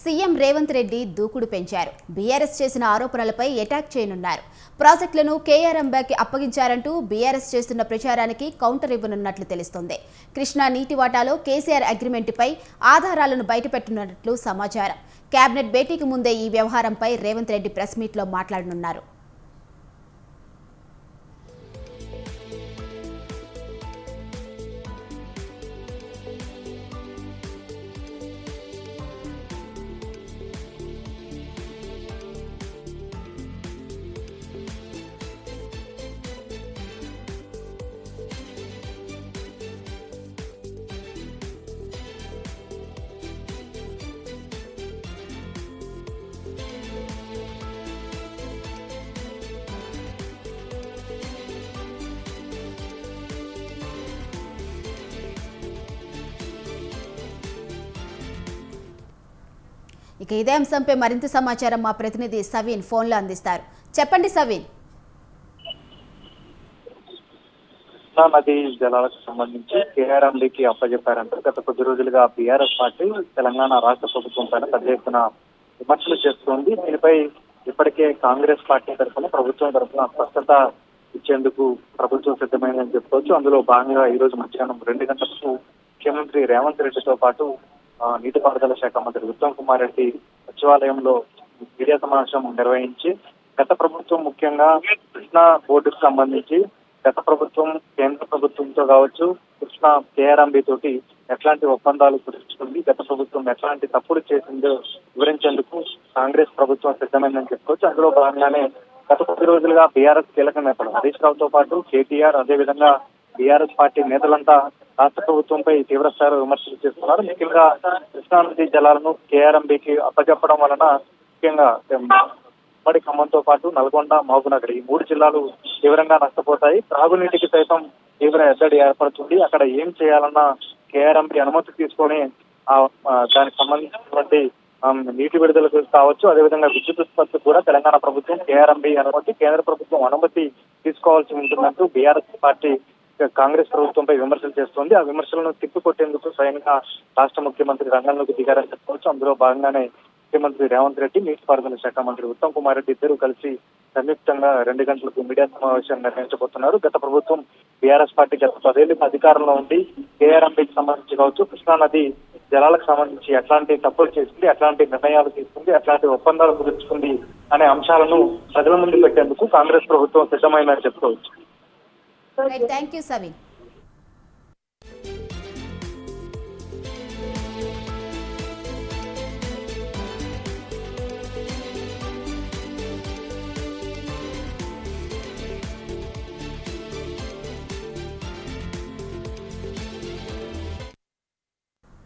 CM Revanth Reddy దూకుడు పెంచారు. BRS చేసిన ఆరోపణలపై అటాక్ చేయనున్నారు. ప్రాజెక్టులను కేఆర్ అంబాకి అప్పగించారంటూ బీఆర్ఎస్ చేస్తున్న ప్రచారానికి కౌంటర్ ఇవ్వనున్నట్లు తెలుస్తోంది. కృష్ణా నీటి వాటాలో కేసీఆర్ అగ్రిమెంటుపై ఆధారాలను బయటపెట్టనున్నట్లు సమాచారం. కేబినెట్ భేటీకి ముందే ఈ వ్యవహారంపై రేవంత్ రెడ్డి ప్రెస్ మీట్లో మాట్లాడనున్నారు. ఇక ఇదే అంశంపై మరింత సమాచారం మా ప్రతినిధి సవీన్ ఫోన్లో అందిస్తారు. చెప్పండి సవీన్. కృష్ణా నది జలాలకు సంబంధించి కేఆర్ఎండికి అప్పచెప్పారంటూ గత కొద్ది రోజులుగా బీఆర్ఎస్ పార్టీ తెలంగాణ రాష్ట్ర ప్రభుత్వం పైన పెద్ద ఎత్తున విమర్శలు చేస్తోంది. దీనిపై ఇప్పటికే కాంగ్రెస్ పార్టీ తరఫున ప్రభుత్వం తరఫున స్పష్టత ఇచ్చేందుకు ప్రభుత్వం సిద్ధమైందని చెప్పుకోవచ్చు. అందులో భాగంగా ఈ రోజు మధ్యాహ్నం రెండు గంటలకు ముఖ్యమంత్రి రేవంత్ రెడ్డితో పాటు నీటిపారుదల శాఖ మంత్రి ఉత్తమ్ కుమార్ రెడ్డి సచివాలయంలో మీడియా సమావేశం నిర్వహించి గత ప్రభుత్వం ముఖ్యంగా కృష్ణా బోర్డుకు సంబంధించి గత ప్రభుత్వం కేంద్ర ప్రభుత్వంతో కావచ్చు కృష్ణా కేఆర్ఎంబి తోటి ఎట్లాంటి ఒప్పందాలు కుదుర్చుకుంది గత ప్రభుత్వం ఎట్లాంటి తప్పులు చేసిందో వివరించేందుకు కాంగ్రెస్ ప్రభుత్వం సిద్ధమైందని చెప్పుకోవచ్చు. అందులో భాగంగానే గత కొద్ది రోజులుగా బీఆర్ఎస్ కీలక నేతలు హరీష్ రావుతో పాటు కేటీఆర్ అదేవిధంగా బీఆర్ఎస్ పార్టీ నేతలంతా రాష్ట్ర ప్రభుత్వంపై తీవ్రస్థాయిలో విమర్శలు చేస్తున్నారు. ముఖ్యంగా కృష్ణానది జలాలను కేఆర్ఎంబికి అప్పచెప్పడం వలన ముఖ్యంగా ఉమ్మడి ఖమ్మంతో పాటు నల్గొండ మహబూబ్నగర్ ఈ మూడు జిల్లాలు తీవ్రంగా నష్టపోతాయి. త్రాగునీటికి సైతం తీవ్ర ఎద్దడి ఏర్పడుతుంది. అక్కడ ఏం చేయాలన్నా కేఆర్ఎంపీ అనుమతి తీసుకొని దానికి సంబంధించినటువంటి నీటి విడుదలకు కావచ్చు అదేవిధంగా విద్యుత్ ఉత్పత్తి కూడా తెలంగాణ ప్రభుత్వం కేఆర్ఎంబీ అనుమతి కేంద్ర ప్రభుత్వం అనుమతి తీసుకోవాల్సి ఉంటుందంటూ బీఆర్ఎస్ పార్టీ కాంగ్రెస్ ప్రభుత్వంపై విమర్శలు చేస్తోంది. ఆ విమర్శలను తిప్పికొట్టేందుకు స్వయంగా రాష్ట్ర ముఖ్యమంత్రి రంగంలోకి దిగారని చెప్పుకోవచ్చు. అందులో భాగంగానే ముఖ్యమంత్రి రేవంత్ రెడ్డి నీటిపారుదల శాఖ మంత్రి ఉత్తమ్ కుమార్ రెడ్డి ఇద్దరు కలిసి సంయుక్తంగా రెండు గంటలకు మీడియా సమావేశం నిర్వహించబోతున్నారు. గత ప్రభుత్వం బీఆర్ఎస్ పార్టీ గత పదేళ్ళు అధికారంలో ఉండి కేఆర్ఎంపీకి సంబంధించి కావచ్చు కృష్ణా నది జలాలకు సంబంధించి ఎట్లాంటి తప్పులు చేసింది ఎట్లాంటి నిర్ణయాలు తీసుకుంది ఎట్లాంటి ఒప్పందాలు కుదుర్చుకుంది అనే అంశాలను ప్రజల ముందు పెట్టేందుకు కాంగ్రెస్ ప్రభుత్వం సిద్ధమైందని చెప్పుకోవచ్చు. Right, thank you, Sabine.